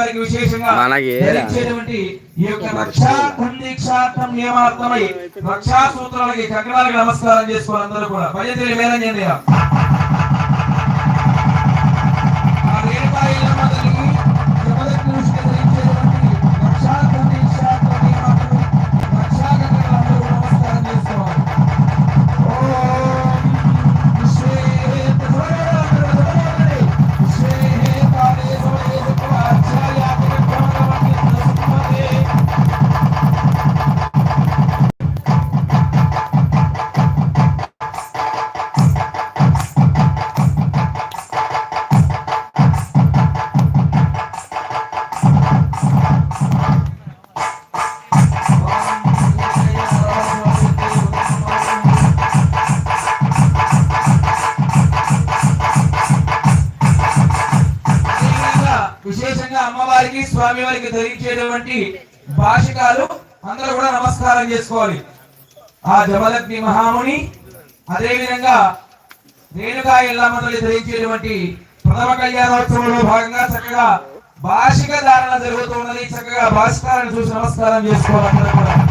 మనకి ధరించేటువంటి ఈ యొక్క రక్షా కందీక్షార్థం నియమార్థమై రక్షా సూత్రాలకి కంకణాలకు నమస్కారం చేసుకోవాలి అందరూ కూడా. మేళం చేయండి చేసుకోవాలి. ఆ జమలగ్ని మహాముని అదేవిధంగా రేణుగా ఎల్లమ్మ ధరించేటువంటి ప్రథమ కళ్యాణోత్సవంలో భాగంగా చక్కగా భాషిక ధారణ జరుగుతున్నది చక్కగా భాషికాలను చూసి నమస్కారం చేసుకోవాలి?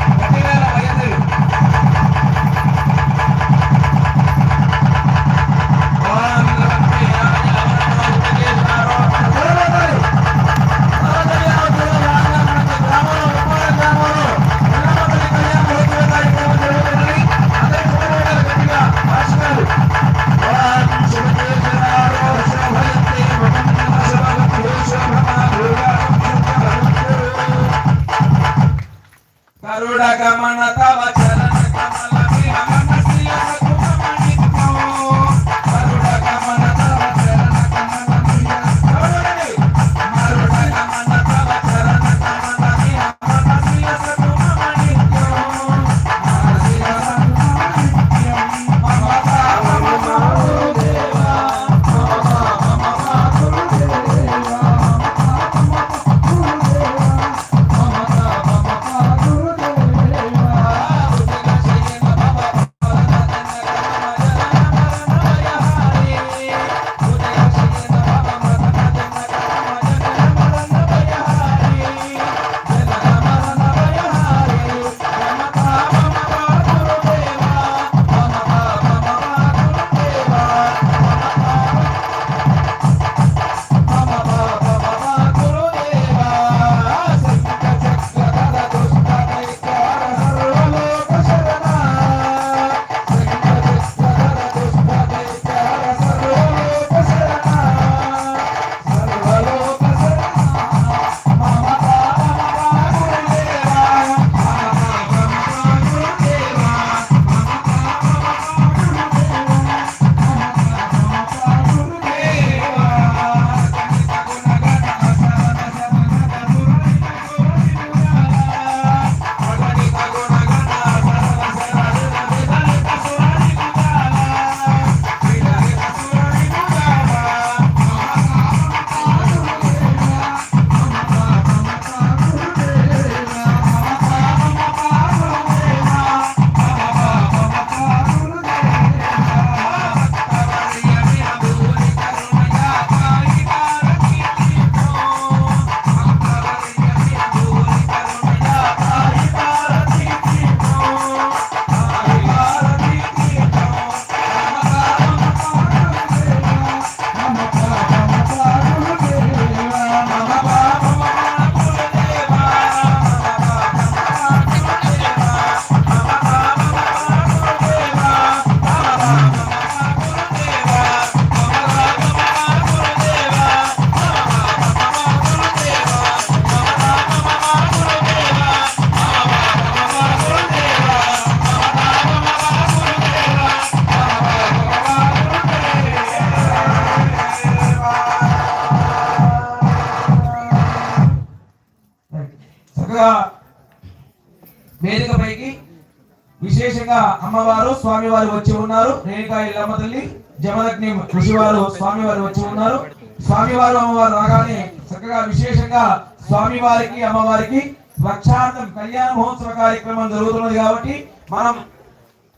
విశేషంగా అమ్మవారు స్వామివారు వచ్చి ఉన్నారు. రేణుకా ఇల్లమ్మ తల్లి జమదగ్ని ఋషివారు స్వామివారు వచ్చి ఉన్నారు. స్వామివారు అమ్మవారు రాగానే చక్కగా విశేషంగా స్వామివారికి అమ్మవారికి రక్షార్థం కళ్యాణ మహోత్సవ కార్యక్రమం జరుగుతున్నది కాబట్టి మనం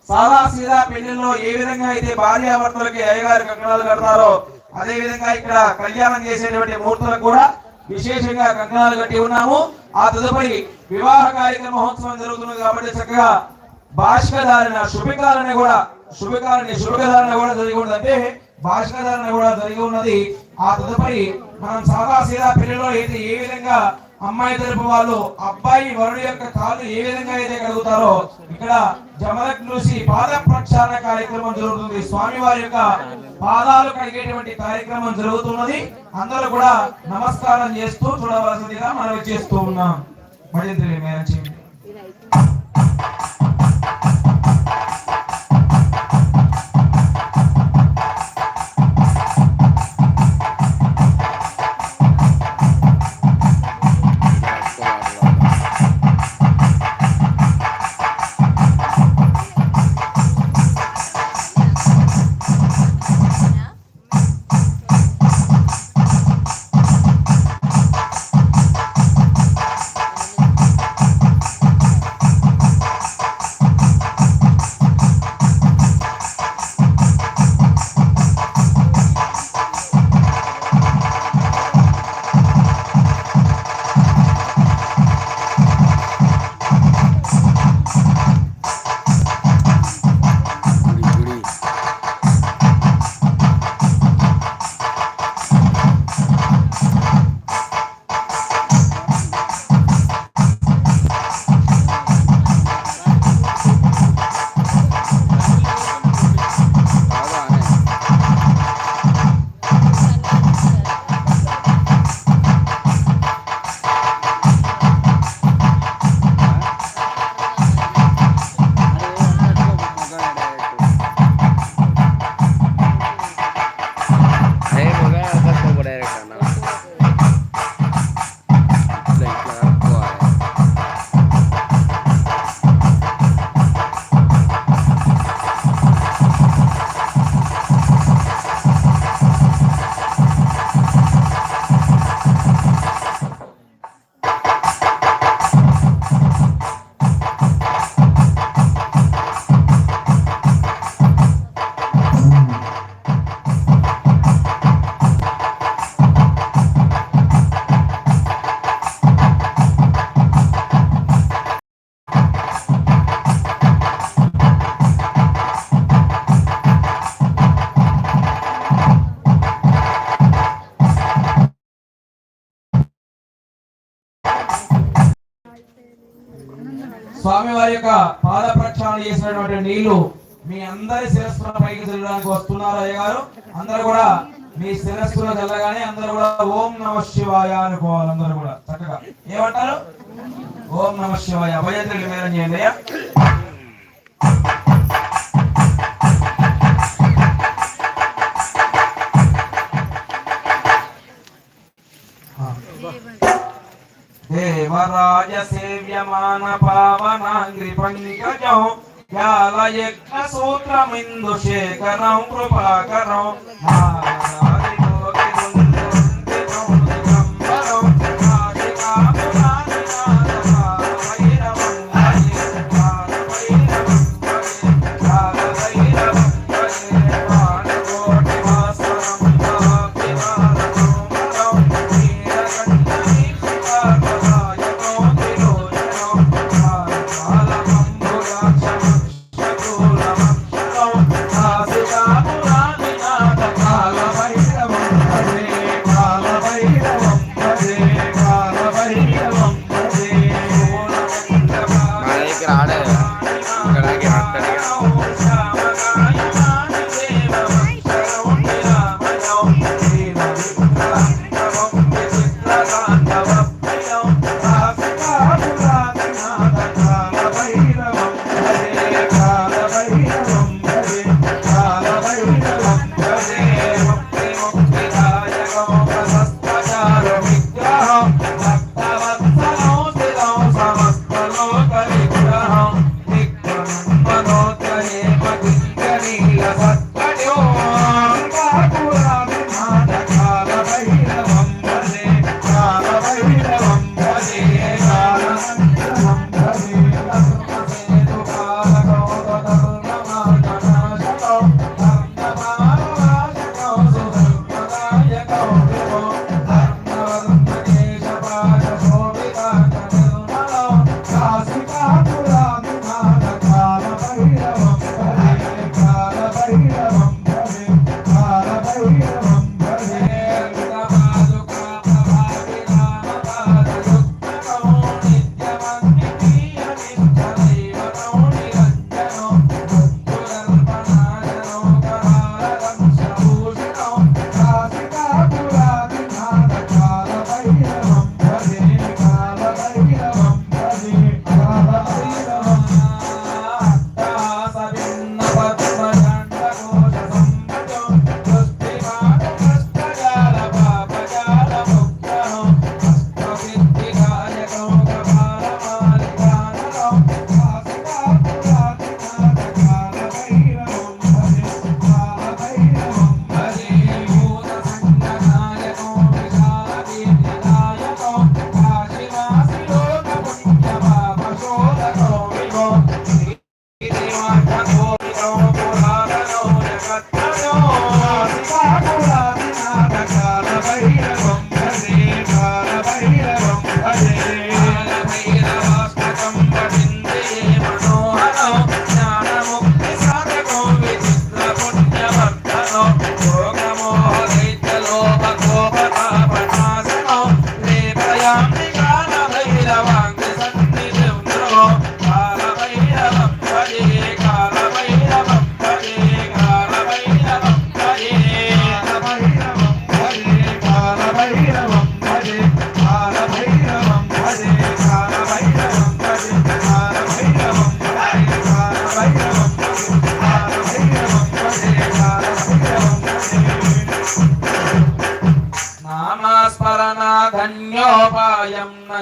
సాదా సీదా పెళ్ళిలో ఏ విధంగా అయితే భార్యాభర్తలకి అయ్యగారి కంకణాలు కడతారో అదే విధంగా ఇక్కడ కళ్యాణం చేసేటువంటి ముహూర్తాలకు కూడా విశేషంగా కంకణాలు కట్టి ఉన్నాము. ఆ తదుపరి వివాహ కార్యక్రమ మహోత్సవం జరుగుతున్నది కాబట్టి చక్కగా భాష్కధారణ శుభికారణ కూడా శుభికారణ శుభకారణ కూడా జరిగి ఉన్నది అంటే భాష్కధారణ కూడా జరిగి ఉన్నది. ఆ తదుపరి మనం సాదా సీదా పెళ్ళిలో అయితే ఏ విధంగా అమ్మాయి తరపు వాళ్ళు అబ్బాయి వరుడు యొక్క కాళ్ళు ఏ విధంగా అయితే కడుగుతారో ఇక్కడ జమలకు చూసి పాద ప్రక్షాళన కార్యక్రమం జరుగుతుంది. స్వామి వారి యొక్క పాదాలు కడిగేటువంటి కార్యక్రమం జరుగుతున్నది. అందరూ కూడా నమస్కారం చేస్తూ చూడవలసిందిగా మనం చేస్తూ ఉన్నాం. మరింత వారి యొక్క పాద ప్రక్షాళన చేసినటువంటి నీళ్ళు మీ అందరి శిరస్సుల పైకి చల్లడానికి వస్తున్నారు అయ్య గారు. అందరూ కూడా మీ శిరస్సులో చల్లగానే అందరూ కూడా ఓం నమ శివాయ అనుకోవాలి అందరూ కూడా. చక్కగా. ఏమంటారు? ఓం నమ శివాయ. భయంత్రులు మేరం చేయండి అయ్యా. దేవరాజ సేవ్యమాన పావనాంగ్రి పంకజం యాలయజ్ఞ సూత్రమిందు శేఖరం కృపాకరం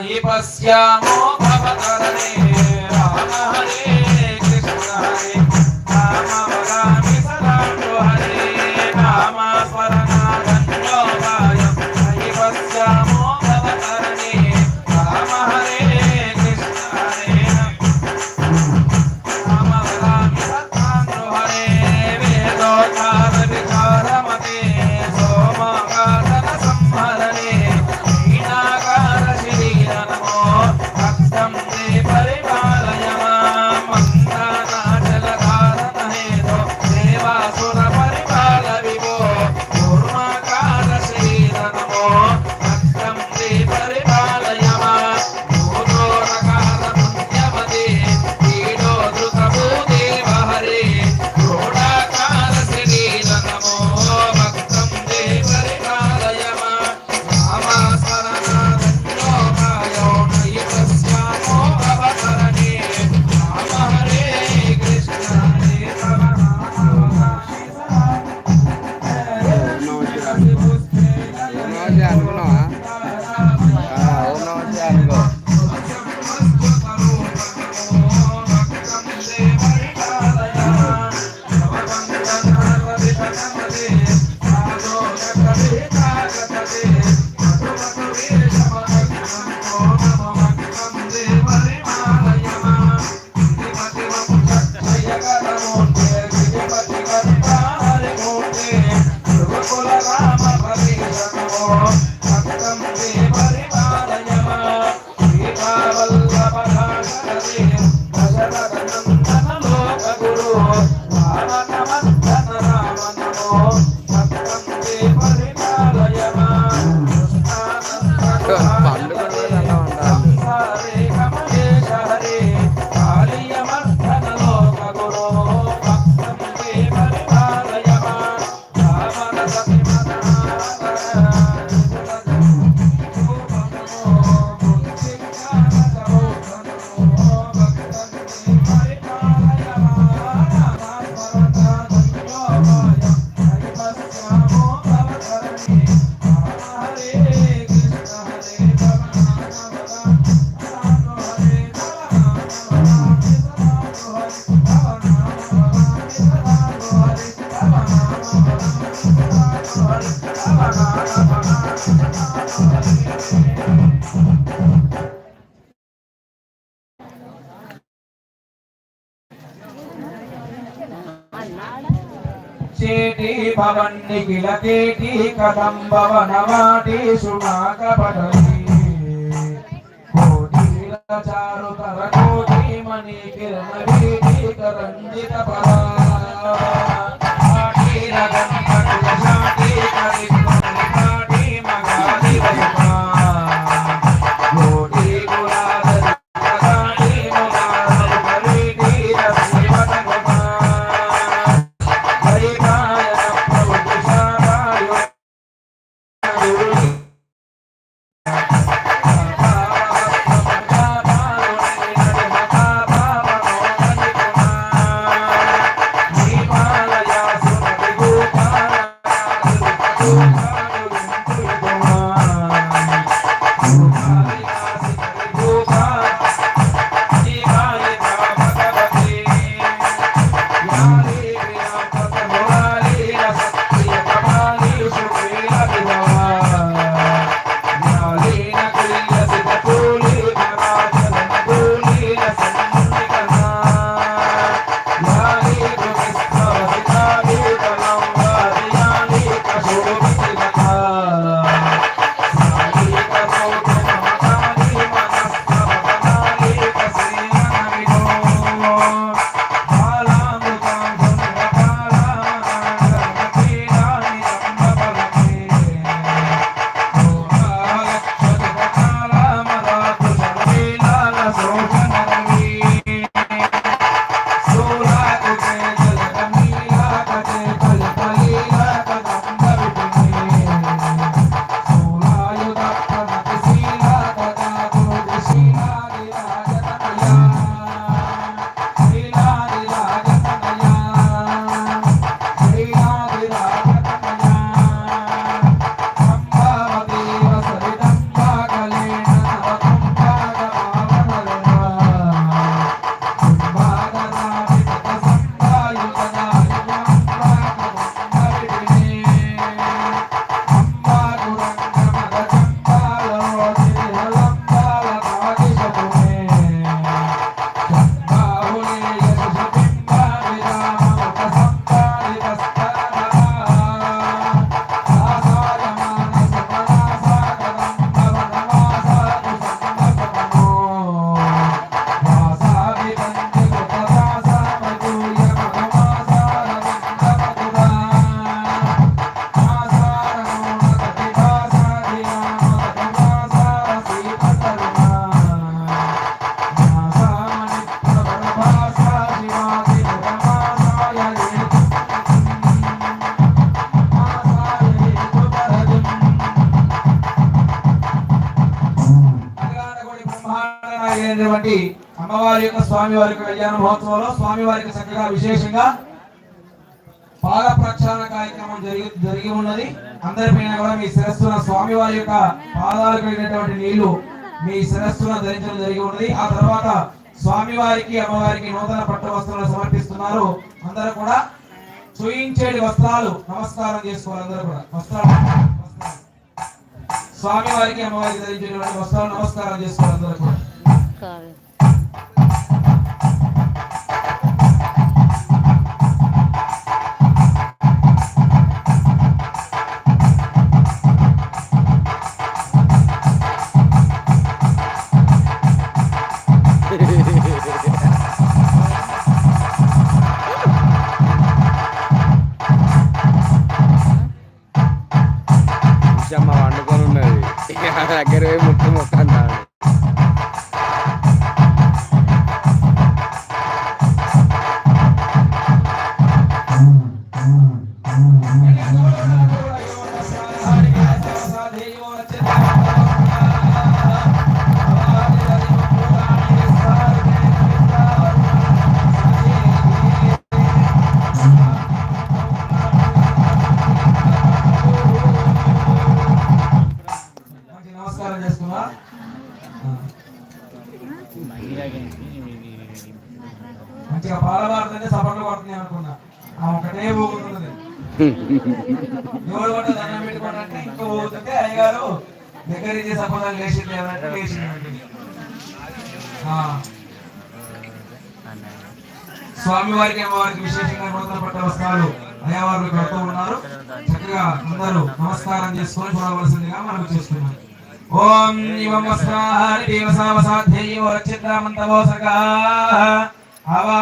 हि पश्यामो भवतरणे పవన్ని కిలకేటి పదవి సునాగపటీ చారు కర కోటి మణి కిరణ వీటి కరంజిత పరా కరి Oh. అమ్మవారి స్వామి కళ్యాణ మహోత్సవంలో స్వామివారికి చక్కగా విశేషంగా పాద ప్రక్షాళన కార్యక్రమం జరిగి జరిగి ఉన్నది. అందరిపైన కూడా మీ శిరస్సున స్వామివారి యొక్క పాదాలకు వెళ్ళినటువంటి నీళ్ళు మీ శిరస్సున ధరించడం జరిగి ఉన్నది. ఆ తర్వాత స్వామివారికి అమ్మవారికి నూతన పట్టు వస్త్రాలు సమర్పిస్తున్నారు. అందరూ కూడా చూయించేటి వస్త్రాలు నమస్కారం చేసుకోవాలి అందరూ కూడా. వస్త్రాలు. స్వామివారికి అమ్మవారికి ధరించేటువంటి వస్త్రాలు నమస్కారం చేసుకోవాలి అందరూ కూడా. ఆ దగ్గర పోయి మంచిగా పాలబారుతుంటే సపట్లు పడుతున్నాయి అనుకున్నా. ఆ ఒకటే పోగుతున్నది ఎవరు పట్ట దండం పెట్టుకోవడానికి ఇంకో పోతుంటే అయ్యగారు దగ్గర ఇచ్చే సపోదాలు లేచింది ఏమంటే లేచింది స్వామి వారికి అమ్మవారికి విశేషంగా నూతన పట్ట వస్త్రాలు అయ్యవారు కడుతూ ఉన్నారు. చక్కగా అందరూ నమస్కారం చేసుకొని చూడవలసిందిగా మనం చేస్తున్నాం. ఓం ఇవం వస్త్రాహారి దేవసావసాధ్యై వరచిత్రామంతవోసగా అవా